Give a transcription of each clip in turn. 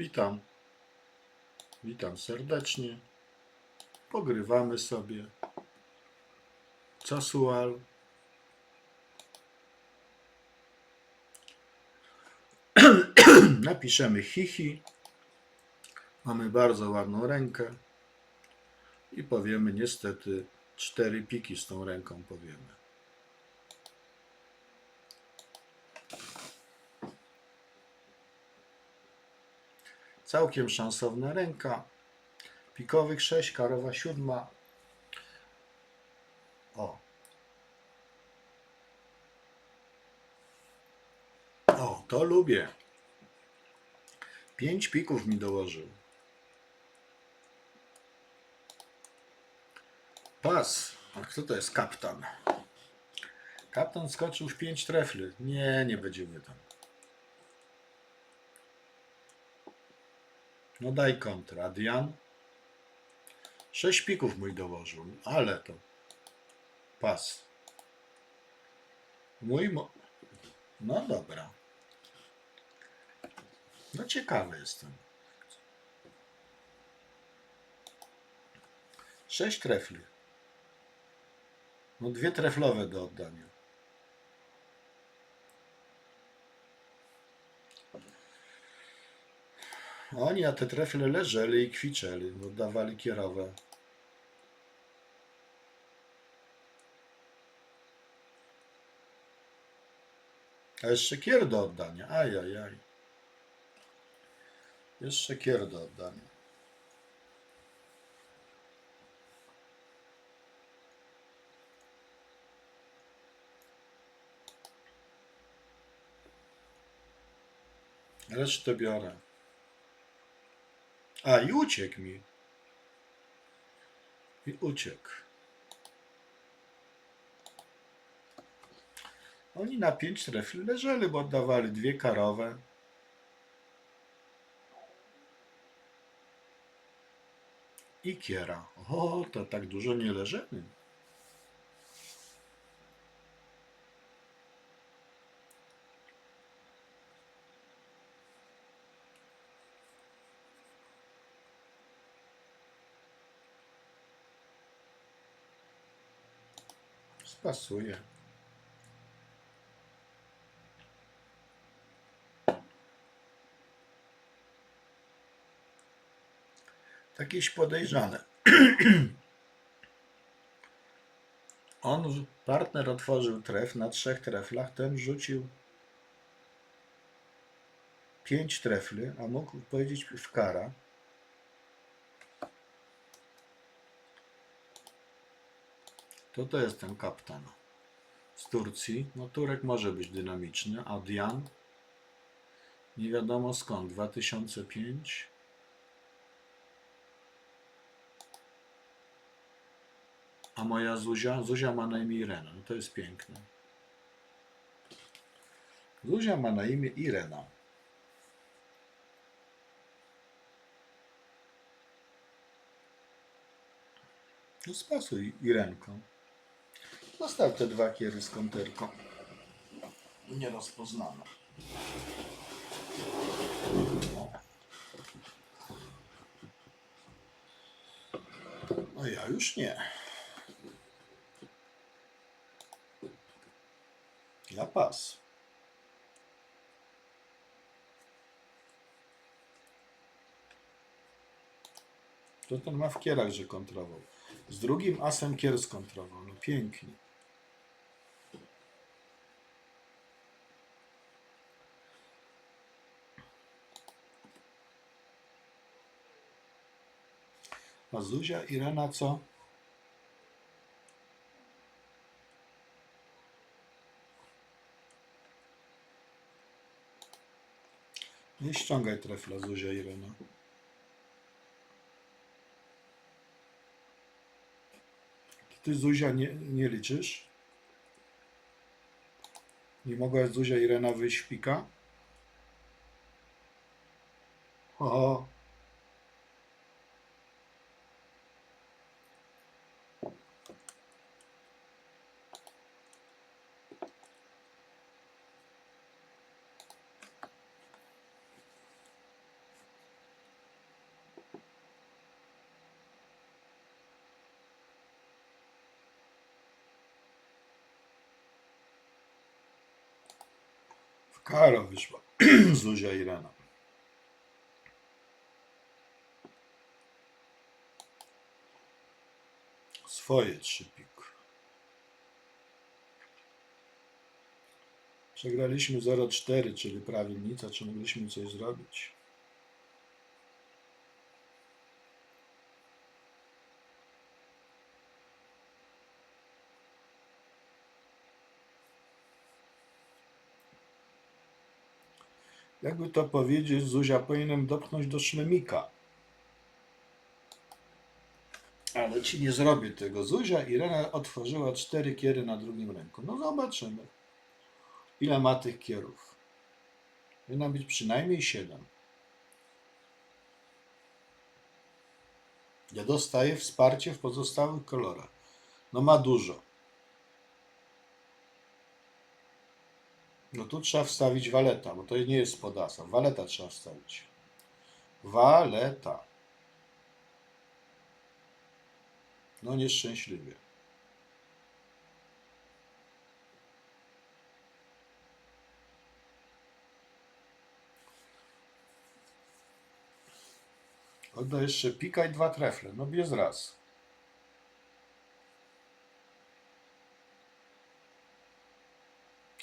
Witam. Witam serdecznie. Pogrywamy sobie. Casual. Napiszemy hihi. Mamy bardzo ładną rękę. I powiemy niestety cztery piki z tą ręką powiemy. Całkiem szansowna ręka. Pikowych 6, karowa 7. O. O, to lubię. 5 pików mi dołożył. Pas. A kto to jest kapitan? Kapitan skoczył w 5 trefli. Nie, nie będzie wydał. No daj kontra. Adrian? Sześć pików mój dołożył, ale to pas. Mój mo... No dobra. No ciekawy jestem. Sześć trefli. No dwie treflowe do oddania. Oni na te trefle leżeli i kwiczeli, oddawali kierowe. A jeszcze kier do oddania. Ajajaj. Jeszcze kier do oddania. Resztę biorę. A, i uciekł mi. I uciekł. Oni na pięć trefli leżeli, bo oddawali dwie karowe. I kiera. O, to tak dużo nie leżymy. Spasuje. Jakieś podejrzane. On, partner otworzył tref na trzech treflach, ten rzucił pięć trefli, a mógł powiedzieć w kara. To to jest ten kapitan z Turcji. No Turek może być dynamiczny, a Dian nie wiadomo skąd, 2005. A moja Zuzia? Zuzia ma na imię Irena. No to jest piękne. Zuzia ma na imię Irena. No spasuj Irenką. Został te dwa kiery z konterką. Nierozpoznane. No ja już nie. Ja pas. To ten ma w kierach, że kontrował. Z drugim asem kier skontrował. No pięknie. A Zuzia Irena co? Nie ściągaj trefla Zuzia Irena. Ty Zuzia nie, nie liczysz? Nie mogła Zuzia Irena wyjść w pika? O, Karo wyszła. Zuzia Irena. Swoje trzy pik. Przegraliśmy 0,4, czyli prawilnica, czy mogliśmy coś zrobić? Jakby to powiedzieć, Zuzia powinienem dopchnąć do szlemika. Ale ci nie zrobię tego. Zuzia Irena otworzyła cztery kiery na drugim ręku. No zobaczymy. Ile ma tych kierów? Powinna być przynajmniej siedem. Ja dostaję wsparcie w pozostałych kolorach. No ma dużo. No tu trzeba wstawić waleta, bo to nie jest spodasa. Waleta trzeba wstawić. Waleta. No nieszczęśliwie. Odda jeszcze pika i dwa trefle. No bez raz.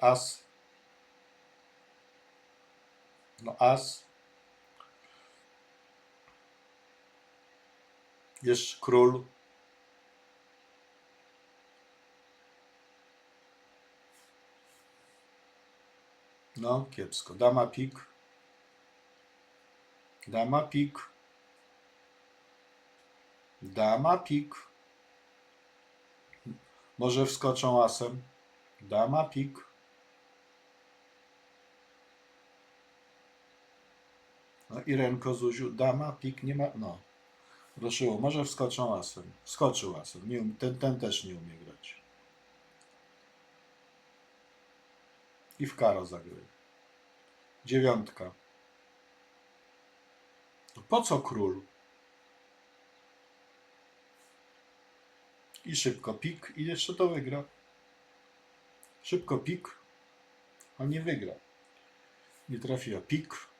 As. No as. Jeszcze król. No, kiepsko. Dama pik. Dama pik. Dama pik. Może wskoczą asem. Dama pik. No i ręko Zuziu. Dama pik nie ma. No. Ruszyło. Może wskoczą asem. Wskoczył asem. Nie, um- ten, ten też nie umie grać. I w karo zagrywa. Dziewiątka. No Po co król? I szybko pik i jeszcze to wygra. Szybko pik, a nie wygra. Nie trafiła pik.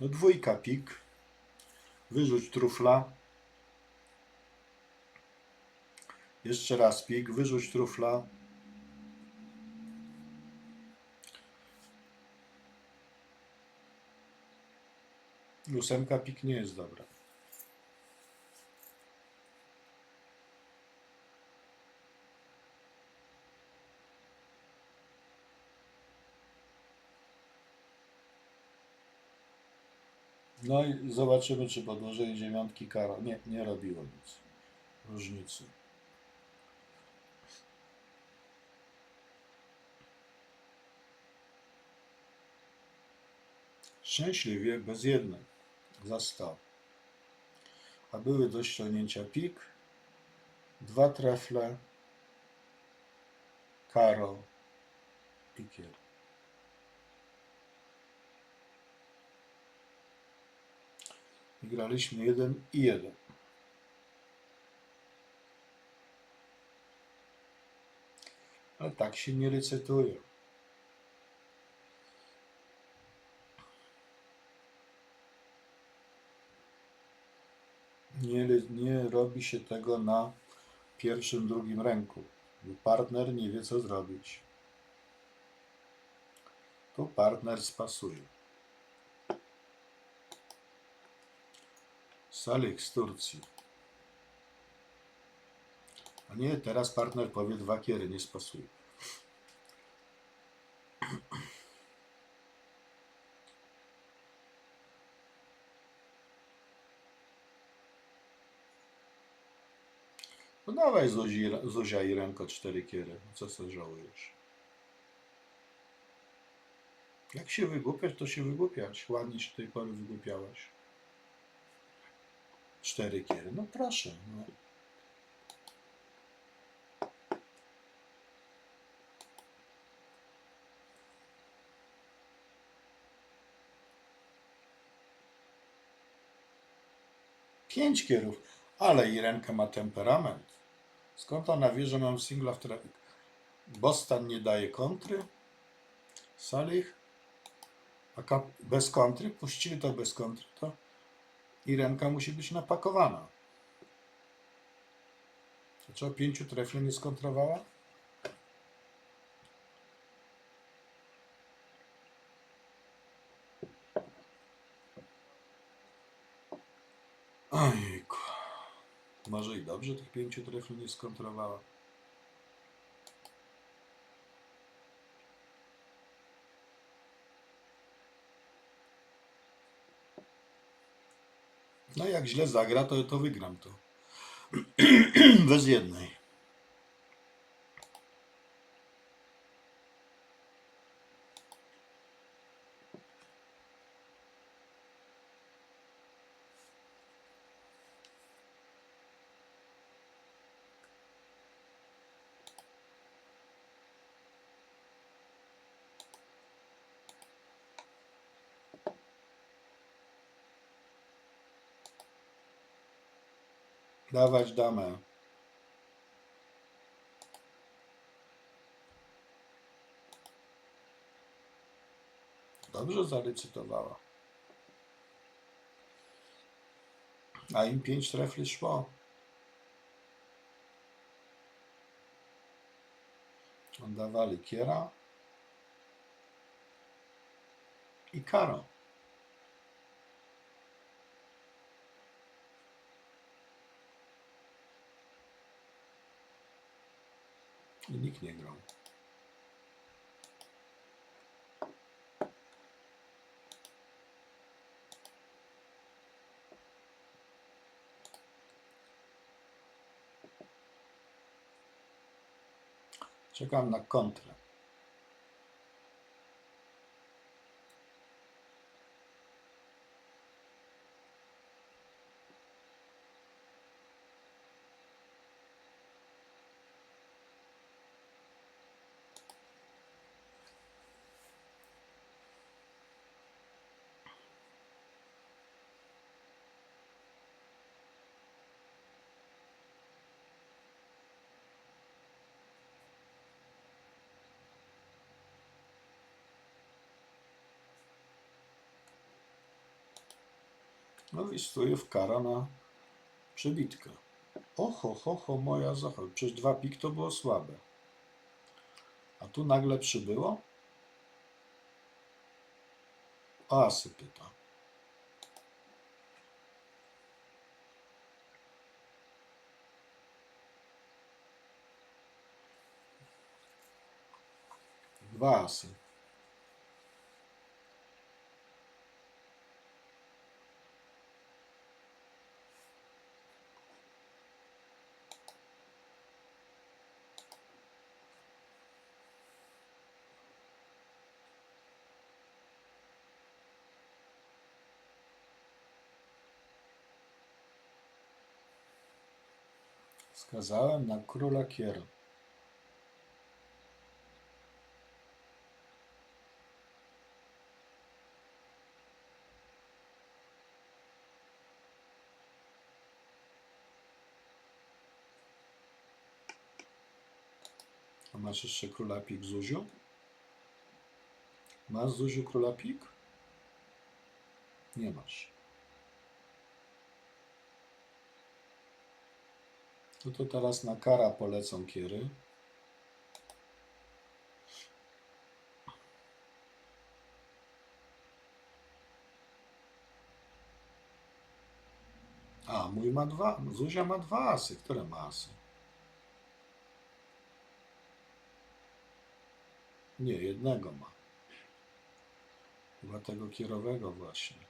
No dwójka pik. Wyrzuć trufla. Jeszcze raz pik, wyrzuć trufla. Ósemka pik nie jest dobra. No i zobaczymy, czy podłożenie dziewiątki kara. Nie, nie robiło nic. Różnicy. Szczęśliwie bez jednej. Za 100. A były do ściągnięcia pik. Dwa trefle. Karo. Pikier. I graliśmy i jeden. Ale tak się nie licytuje. Nie, nie robi się tego na pierwszym, drugim ręku. Partner nie wie, co zrobić. Tu partner spasuje. Salik z Turcji. A nie, teraz partner powie dwa kiery, nie spasuje. No dawaj Zuzi, Zuzia i ręko cztery kiery. No Co sobie żałujesz? Jak się wygłupiać, to się wygłupiać. Ładnie się do tej pory wygłupiałaś. Cztery kiery. No proszę. No. Pięć kierów. Ale Irenka ma temperament. Skąd ona wie, że mam singla w tra- Bostan nie daje kontry. Salih. A bez kontry, puścili to bez kontry, to Irenka musi być napakowana. Co, pięciu trefli nie skontrowała? Ojejku. Może i dobrze tych pięciu trefli nie skontrowała. No jak źle zagra, to, to wygram to. Bez jednej. Dawać damę. Dobrze zarecytowała. A im pięć trefli szło. Oddawali Kiera i Karo. I nikt nie grał. Czekam na kontrę. No i stoję w kara na przebitkę. Oho, ho, ho, moja zachód. Przecież dwa pik to było słabe. A tu nagle przybyło? O asy pyta. Dwa asy. Skazałem na króla kier. A masz jeszcze króla pik, Zuziu? Masz, Zuziu, króla pik? Nie masz. No to teraz na kara polecą kiery. A, mój ma dwa. Zuzia ma dwa asy. Które ma asy? Nie, jednego ma. Chyba tego kierowego właśnie.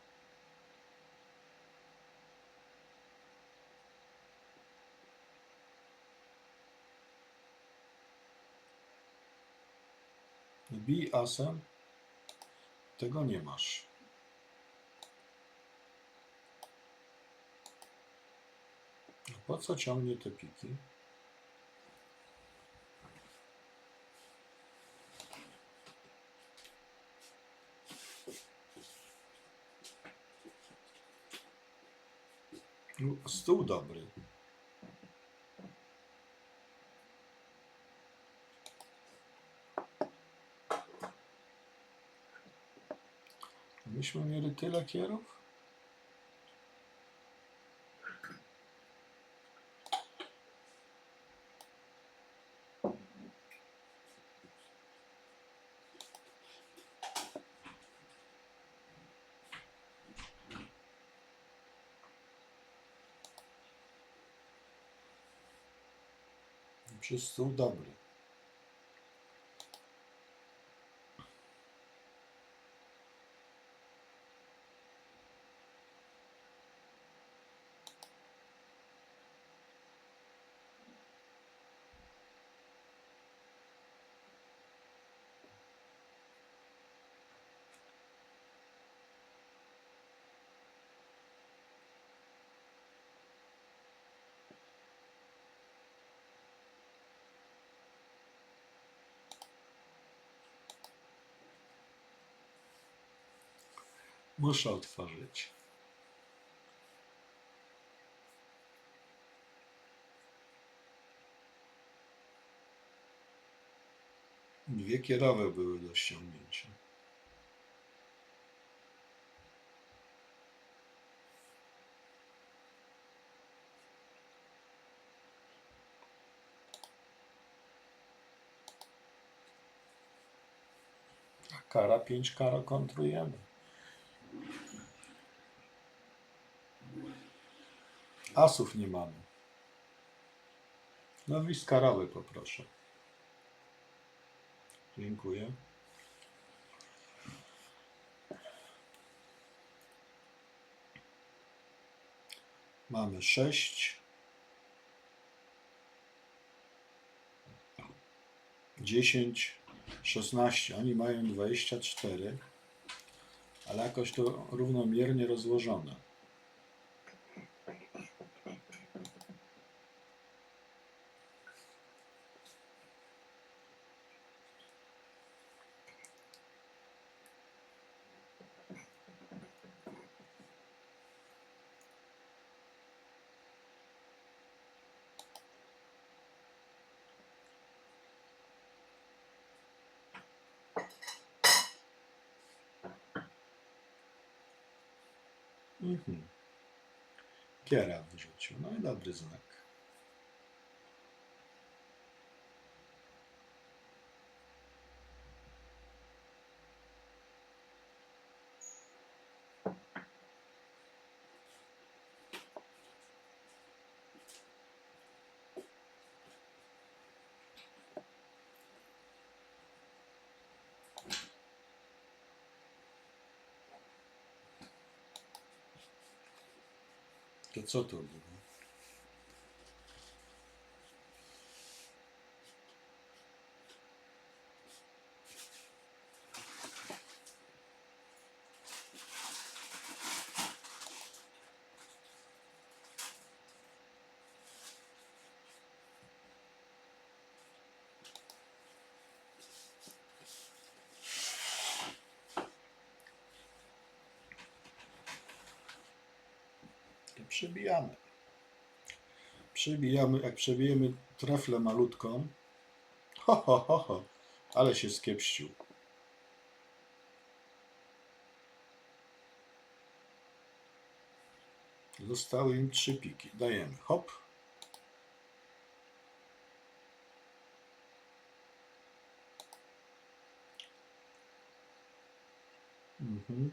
Bij asem. Tego nie masz. Po co ciągnie te piki? Stół dobry. Myśmy mieli tyle kierów? Stół dobry. Muszę otworzyć. Dwie kierowe były do ściągnięcia. Kara 5 kara kontrujemy. Asów nie mamy. No i skarowy poproszę. Dziękuję. Mamy sześć. Dziesięć, szesnaście. Oni mają dwadzieścia cztery, ale jakoś to równomiernie rozłożone. Mhm. Kiera wyrzucił. No i dobry znak. To co to było? To przebijamy. Przebijamy, jak przebijemy treflę malutką. Ho, ho, ho, ho. Ale się skiepścił. Zostały im trzy piki. Dajemy. Hop. Mhm.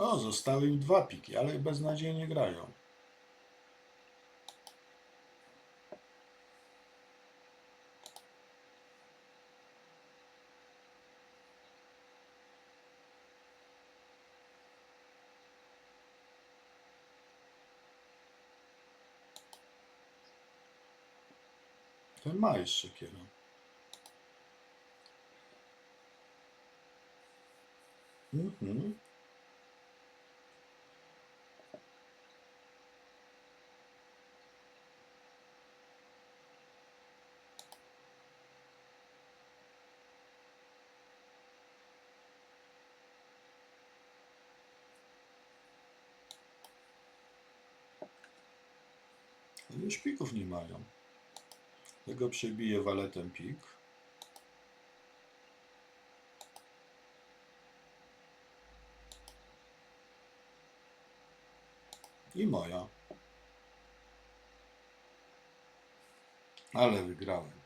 O, zostały im dwa piki, ale beznadziejnie grają. Ten ma jeszcze kierę. Mhm. Już pików nie mają. Tego przebije waletem pik. I moja. Ale wygrałem.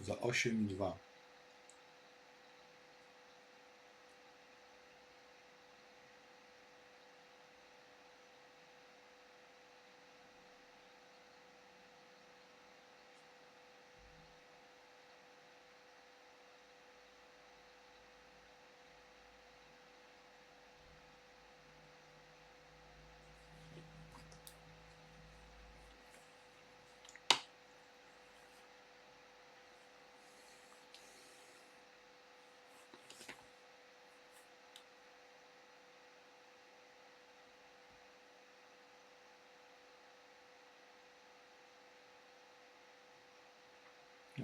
Za 8,2.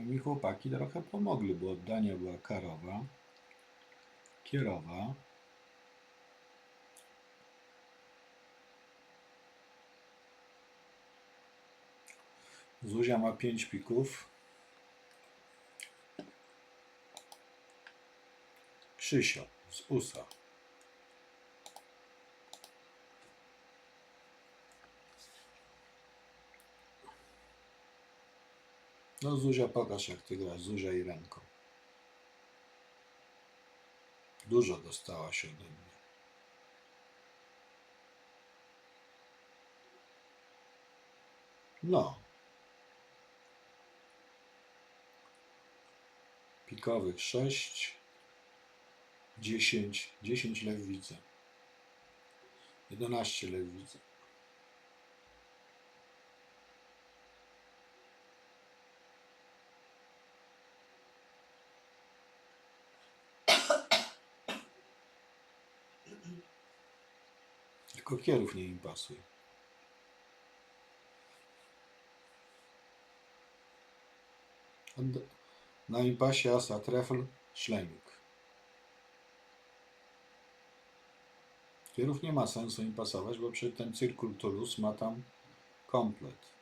Mi chłopaki trochę pomogli, bo oddania była karowa, kierowa. Zuzia ma 5 pików. Krzysio z USA. No Zuzia, pokaż jak ty grasz. Zuzia i ręką. Dużo dostałaś ode mnie. No. Pikowych 6, 10, 10 lew widzę. 11 lew widzę. Tylko kierów nie im pasuje. Na impasie asa trefl szlemik. Kierów nie ma sensu im pasować, bo przy ten cyrkul Toulouse ma tam komplet.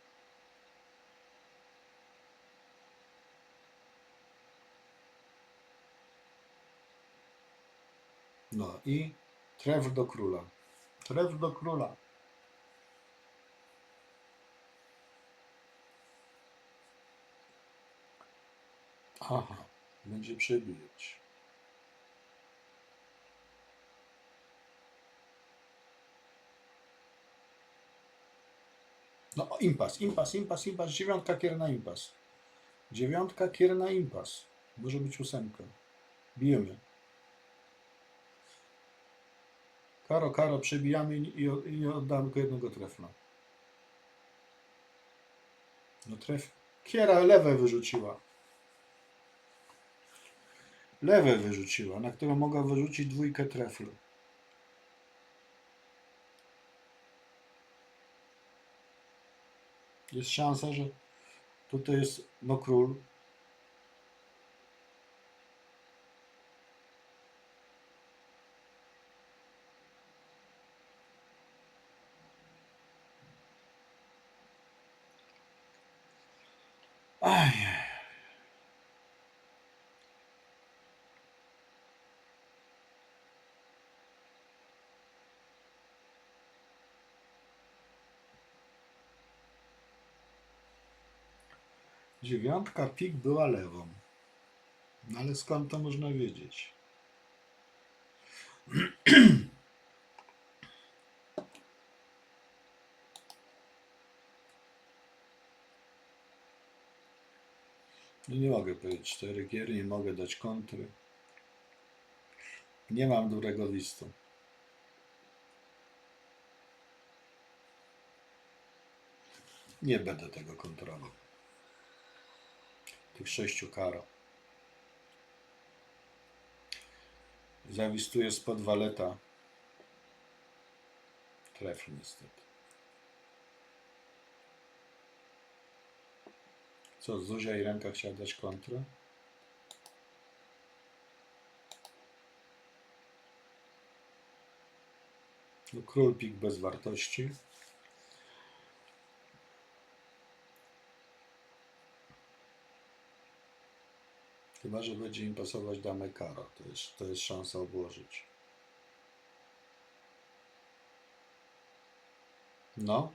No i trefl do króla. Trefl do króla. Aha, będzie przebijać. No, impas, impas, impas, impas, dziewiątka kierna impas. Dziewiątka kierna impas. Może być ósemka. Bijemy. Karo, karo, przebijamy i, i, oddamy tylko jednego trefla. No tref. Kiera lewe wyrzuciła. Lewe wyrzuciła, na którą mogła wyrzucić dwójkę treflu. Jest szansa, że tutaj jest no król. Dziewiątka pik była lewą. No ale skąd to można wiedzieć? No nie mogę powiedzieć cztery gier, nie mogę dać kontry. Nie mam dobrego listu. Nie będę tego kontrolował. Tych sześciu karo. Zawistuje spod waleta. Trefl niestety. Co, Zuzia i ręka chciała dać kontrę? No, król pik bez wartości. Chyba, że będzie im pasować damę karo. To jest, to jest szansa obłożyć. No.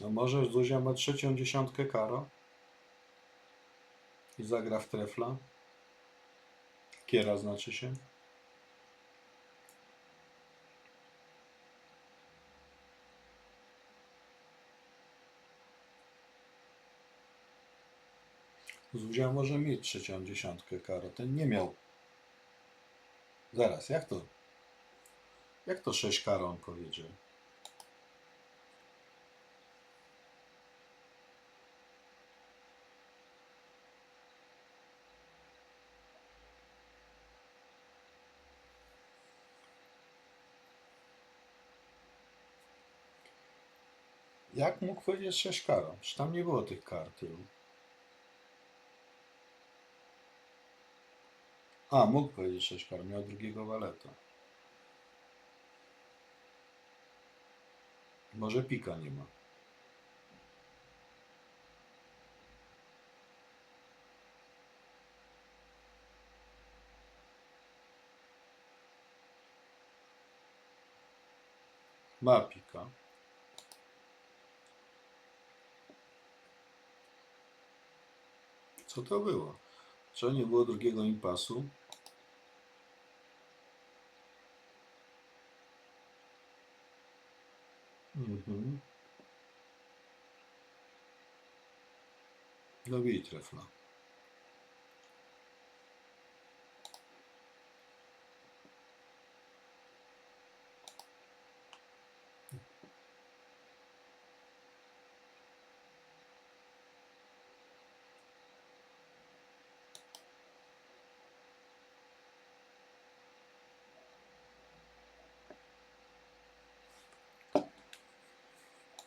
No może Zuzia ma trzecią dziesiątkę karo i zagra w trefla. Kiera znaczy się. Zuzia może mieć trzecią dziesiątkę karo. Ten nie miał. Zaraz, jak to? Jak to sześć karo on powiedział? Jak mógł powiedzieć sześć karo? Czy tam nie było tych kar tylu? A, mógł powiedzieć sześć kar. Miał drugiego waleta. Może pika nie ma. Ma pika. Co to było? Co nie było drugiego impasu? Mhm. No i trefla.